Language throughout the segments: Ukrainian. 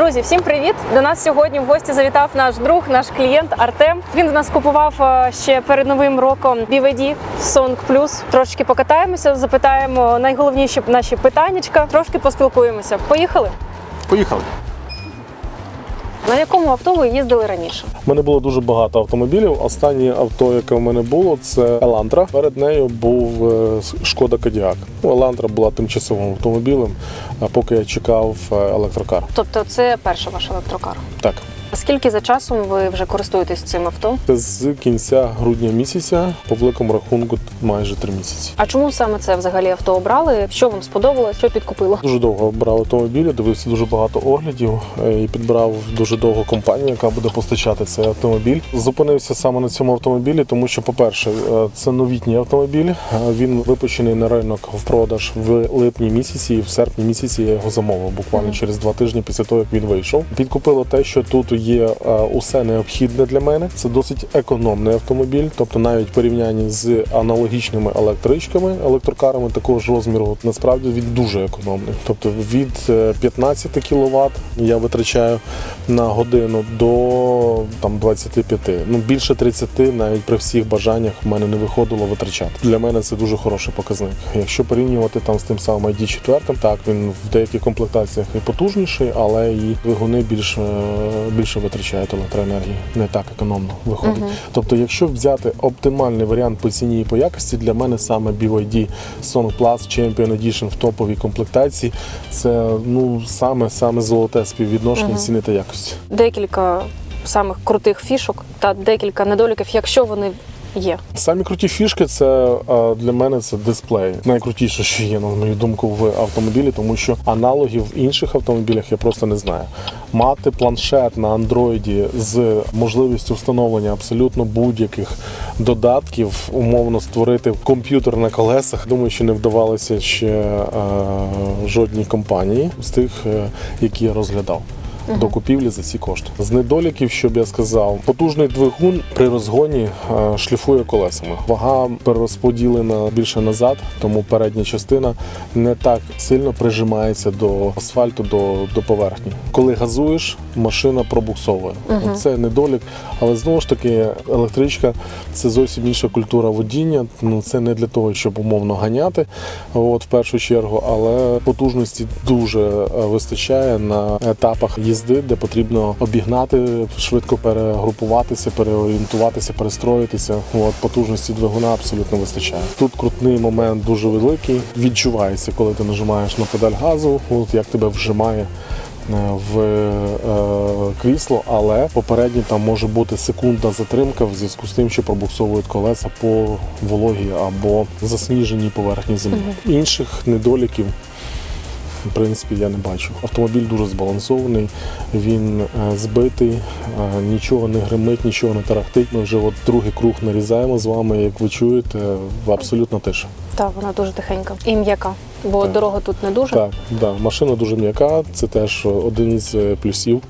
Друзі, всім привіт! До нас сьогодні в гості завітав наш друг, наш клієнт Артем. Він до нас купував е, ще перед новим роком BVD Song Plus. Трошки покатаємося, запитаємо найголовніші наші питаннячка, трошки поспілкуємося. Поїхали. Поїхали. На якому авто ви їздили раніше? У мене було дуже багато автомобілів. Останнє авто, яке в мене було, це Елантра. Перед нею був е, Шкода Кодіак. Ну, Елантра була тимчасовим автомобілем, поки я чекав е, електрокар. Тобто, це перший ваш електрокар. Так. Скільки за часом ви вже користуєтесь цим авто? З кінця грудня місяця, по великому рахунку, майже три місяці. А чому саме це взагалі авто обрали? Що вам сподобалось? Що підкупило? Дуже довго брав автомобілі, дивився дуже багато оглядів е, і підбирав дуже довго компанію, яка буде постачати цей автомобіль. Зупинився саме на цьому автомобілі, тому що, по-перше, е, це новітній автомобіль. Е, Він випущений на ринок в продаж в липні місяці, і в серпні місяці я його замовив буквально Мгм. через два тижні після того, як він вийшов. Підкупило те, що тут є е, усе необхідне для мене. Це досить економний автомобіль, тобто навіть в порівнянні з аналогічними електричками, електрокарами такого ж розміру, насправді він дуже економний. Тобто від е, 15 кВт я витрачаю на годину до там 25. Ну більше 30 навіть при всіх бажаннях в мене не виходило витрачати. Для мене це дуже хороший показник. Якщо порівнювати там з тим самим ID4, так він в деяких комплектаціях і потужніший, але і двигуни більше, більше витрачають електроенергії. Не так економно виходить. Мгм. Тобто, якщо взяти оптимальний варіант по ціні і по якості, для мене саме BYD Song Plus Champion Edition в топовій комплектації це ну саме саме золоте співвідношення Мгм. ціни та якості. Декілька самих крутих фішок та декілька недоліків, якщо вони є. Самі круті фішки це для мене це дисплей. Найкрутіше, що є, на мою думку, в автомобілі, тому що аналогів в інших автомобілях я просто не знаю. Мати планшет на андроїді з можливістю встановлення абсолютно будь-яких додатків, умовно створити комп'ютер на колесах. Думаю, що не вдавалося ще е, жодній компанії з тих, е, які я розглядав. До купівлі за ці кошти. З недоліків, що б я сказав, потужний двигун при розгоні е, шліфує колесами. Вага перерозподілена більше назад, тому передня частина не так сильно прижимається до асфальту, до, до поверхні. Коли газуєш, машина пробуксовує. Мгм. Це недолік, але знову ж таки, електричка це зовсім інша культура водіння. Ну це не для того, щоб умовно ганяти, от в першу чергу, але потужності дуже е, вистачає на етапах їзди, де потрібно обігнати, швидко перегрупуватися, переорієнтуватися, перестроїтися. От потужності двигуна абсолютно вистачає. Тут крутний момент дуже великий. Відчувається, коли ти нажимаєш на педаль газу, от як тебе вжимає. е, В е, крісло, але попередньо там може бути секундна затримка в зв'язку з тим, що пробуксовують колеса по вологій або засніженій поверхні землі. Інших недоліків в принципі, я не бачу. Автомобіль дуже збалансований, він е, збитий, е, нічого не гримить, нічого не тарахтить. Ми вже от другий круг нарізаємо з вами, як ви чуєте, абсолютно тиша. Так, вона дуже тихенька і м'яка, бо Так. дорога тут не дуже. Так, да, машина дуже м'яка. Це теж один із е, плюсів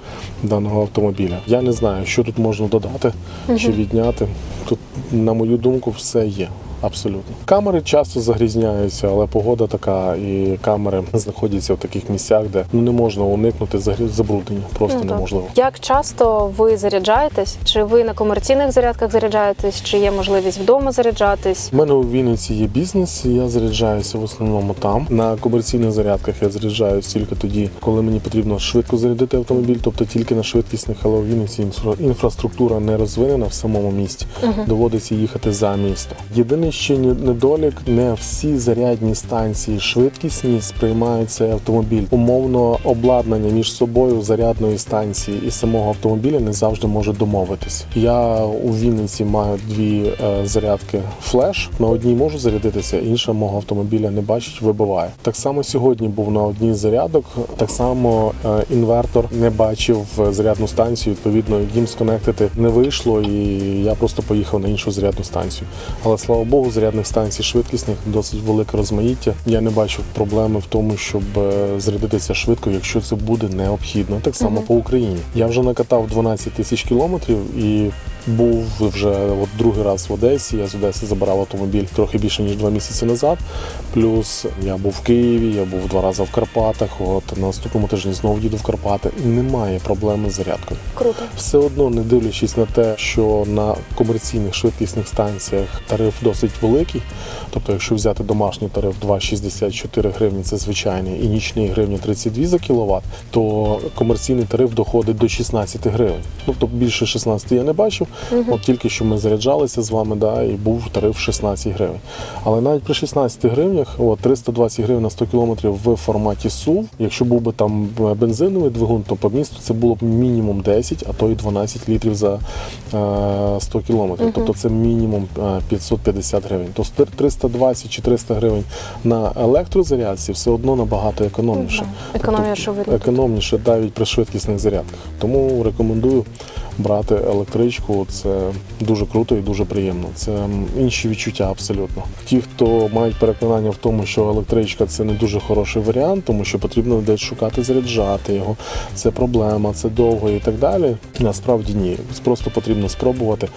даного автомобіля. Я не знаю, що тут можна додати чи відняти. Тут, на мою думку, все є. Абсолютно. Камери часто загрізняються, але погода така, і камери знаходяться в таких місцях, де ну не можна уникнути забруднення. Просто Ну, неможливо. Як часто ви заряджаєтесь? Чи ви на комерційних зарядках заряджаєтесь, чи є можливість вдома заряджатись? У мене у Вінниці є бізнес, я заряджаюся в основному там. На комерційних зарядках я заряджаюся тільки тоді, коли мені потрібно швидко зарядити автомобіль, тобто тільки на швидкісних, але у Вінниці інфра- інфраструктура не розвинена в самому місті. Мгм. Доводиться їхати за місто. Єдиний ще недолік, не всі зарядні станції швидкісні сприймають цей автомобіль. Умовно обладнання між собою зарядної станції і самого автомобіля не завжди може домовитись. Я у Вінниці маю дві е, зарядки флеш. На одній можу зарядитися, інша мого автомобіля не бачить, вибиває. Так само сьогодні був на одній зарядок. Так само е, інвертор не бачив зарядну станцію. Відповідно, їм сконектити не вийшло, і я просто поїхав на іншу зарядну станцію. Але слава Богу, зарядних станцій швидкісних досить велике розмаїття. Я не бачу проблеми в тому, щоб е, зарядитися швидко, якщо це буде необхідно. Так само Мгм. по Україні. Я вже накатав 12 тисяч кілометрів і був вже от другий раз в Одесі. Я з Одеси забирав автомобіль трохи більше ніж два місяці назад. Плюс я був в Києві, я був два рази в Карпатах. От на наступному тижні знову їду в Карпати. Немає проблеми з зарядкою. Круто. Все одно, не дивлячись на те, що на комерційних швидкісних станціях тариф досить великий. Тобто, якщо взяти домашній тариф 2,64 гривні, це звичайний, і нічний гривні 32 за кіловат, то комерційний тариф доходить до 16 гривень. Тобто більше 16 я не бачив. От тільки що ми заряджалися з вами, да, і був тариф 16 гривень. Але навіть при 16 гривнях, от 320 гривень на 100 кілометрів в форматі SUV, якщо був би там бензиновий двигун, то по місту це було б мінімум 10, а то й 12 літрів за е, 100 кілометрів. Тобто це мінімум е, 550 гривень. То 320 чи 300 гривень на електрозарядці все одно набагато економніше. Економія, що видно. економніше навіть при швидкісних зарядках. Тому рекомендую брати електричку. Це дуже круто і дуже приємно. Це інші відчуття абсолютно. Ті, хто мають переконання в тому, що електричка це не дуже хороший варіант, тому що потрібно десь шукати заряджати його. Це проблема, це довго і так далі. Насправді ні. Просто потрібно спробувати.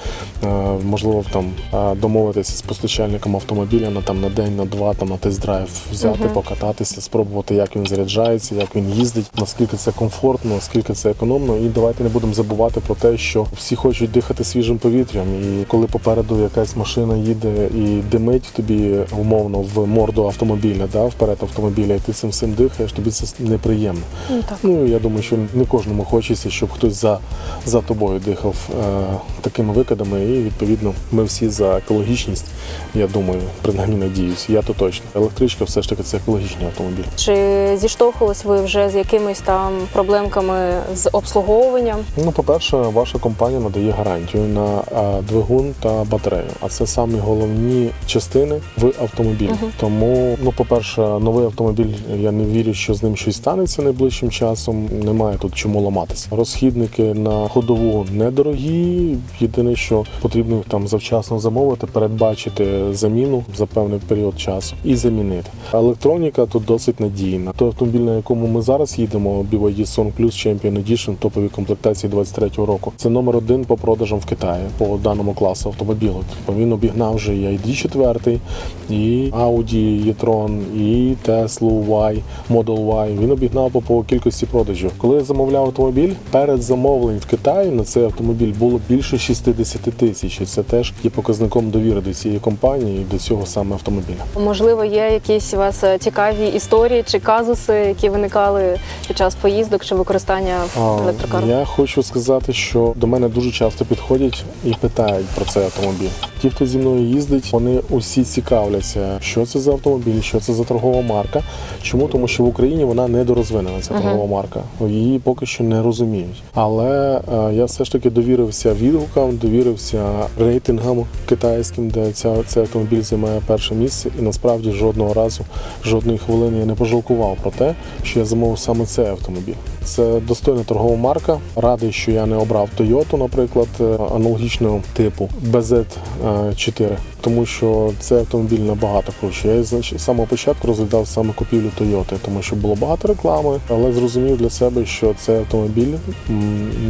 Е, Можливо, там е, домовитися з постачальником автомобіля на там на день, на два, там на тест-драйв взяти, Мгм. покататися, спробувати, як він заряджається, як він їздить, наскільки це комфортно, наскільки це економно. І давайте не будемо забувати про те, що всі хочуть дихати свіжим повітрям. І коли попереду якась машина їде і димить тобі умовно в морду автомобіля, да, вперед автомобіля, і ти цим всім дихаєш, тобі це неприємно. Ну, так. Ну я думаю, що не кожному хочеться, щоб хтось за, за тобою дихав е, такими викидами. І відповідно ми всі за екологічність. Я думаю, принаймні надіюсь. Я то точно. Електричка все ж таки це екологічний автомобіль. Чи зіштовхувались ви вже з якимись там проблемками з обслуговуванням? Ну, по-перше, ваша компанія надає гарантію на е, двигун та батарею. А це самі головні частини в автомобілі. Мгм. Тому, ну, по-перше, новий автомобіль, я не вірю, що з ним щось станеться найближчим часом. Немає тут чому ламатися. Розхідники на ходову недорогі. Єдине, що потрібно там завчасно замовити, передбачити заміну за певний період часу і замінити. Електроніка тут досить надійна. Той автомобіль, на якому ми зараз їдемо, BYD Song Plus Champion Edition, топові комплектації 23-го року. Це номер один по продажам в Китаї по даному класу автомобілю. Тобто він обігнав вже і ID 4, і Audi e-tron, і Tesla Y, Model Y. Він обігнав по, по кількості продажів. Коли я замовляв автомобіль, перед замовленням в Китаї на цей автомобіль було більше 60 тисяч. І це теж є показником довіри до цієї компанії і до цього саме автомобіля. Можливо, є якісь у вас е, цікаві історії чи казуси, які виникали під час поїздок чи використання електрокару? Я хочу сказати, що до мене дуже часто підходять і питають про цей автомобіль. Ті, хто зі мною їздить, вони усі цікавляться, що це за автомобіль, що це за торгова марка. Чому? Тому що в Україні вона недорозвинена, ця торгова марка. Її поки що не розуміють. Але е, я все ж таки довірився відгукам, довірився рейтингам китайським, де ця, цей автомобіль займає перше місце, і насправді жодного разу, жодної хвилини я не пожалкував про те, що я замовив саме цей автомобіль. Це достойна торгова марка. Радий, що я не обрав Toyota, наприклад, е, аналогічного типу BZ4, тому що цей автомобіль набагато круче. Я з самого початку розглядав саме купівлю Toyota, тому що було багато реклами, але зрозумів для себе, що цей автомобіль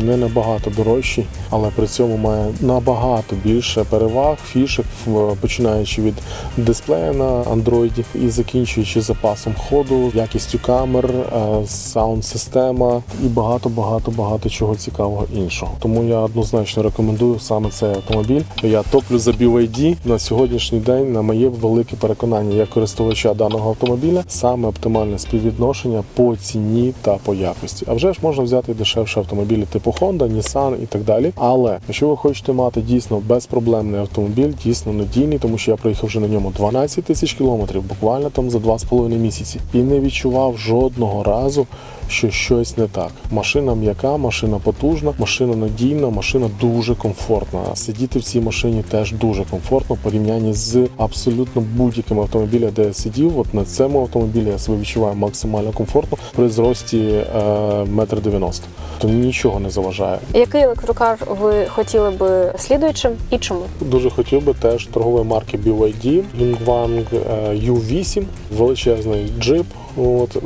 не набагато дорожчий, але при цьому має набагато більше переваг, фішек, в- починаючи від дисплея на андроїді і закінчуючи запасом ходу, якістю камер, е, саунд-система і багато, багато, багато чого цікавого іншого. Тому я однозначно рекомендую саме цей автомобіль. Я топлю за BYD на сьогоднішній день. На моє велике переконання як користувача даного автомобіля саме оптимальне співвідношення по ціні та по якості. А вже ж можна взяти дешевші автомобілі типу Honda, Nissan і так далі. Але якщо ви хочете мати дійсно безпроблемний автомобіль, дійсно надійний, тому що я проїхав вже на ньому 12 тисяч кілометрів, буквально там за 2,5 місяці, і не відчував жодного разу. Що щось не так. Машина м'яка, машина потужна, машина надійна, машина дуже комфортна. Сидіти в цій машині теж дуже комфортно в порівнянні з абсолютно будь-яким автомобілем, де я сидів. От на цьому автомобілі я себе відчуваю максимально комфортно при зрості е, метр дев'яносто. То нічого не заважає. Який електрокар ви хотіли би слідуючим і чому? Дуже хотів би теж торгової марки BYD Yingwang е, U8, величезний джип, От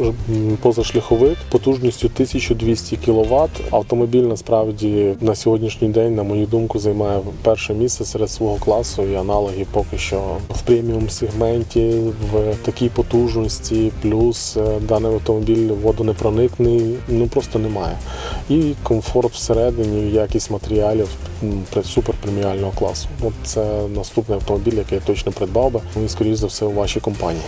позашляховик потужністю 1200 кВт. Автомобіль насправді на сьогоднішній день, на мою думку, займає перше місце серед свого класу і аналоги поки що в преміум сегменті в такій потужності. Плюс е, даний автомобіль водонепроникний, ну просто немає. І комфорт всередині, якість матеріалів супер преміального класу. От це наступний автомобіль, який я точно придбав би. Ну і скоріш за все у вашій компанії.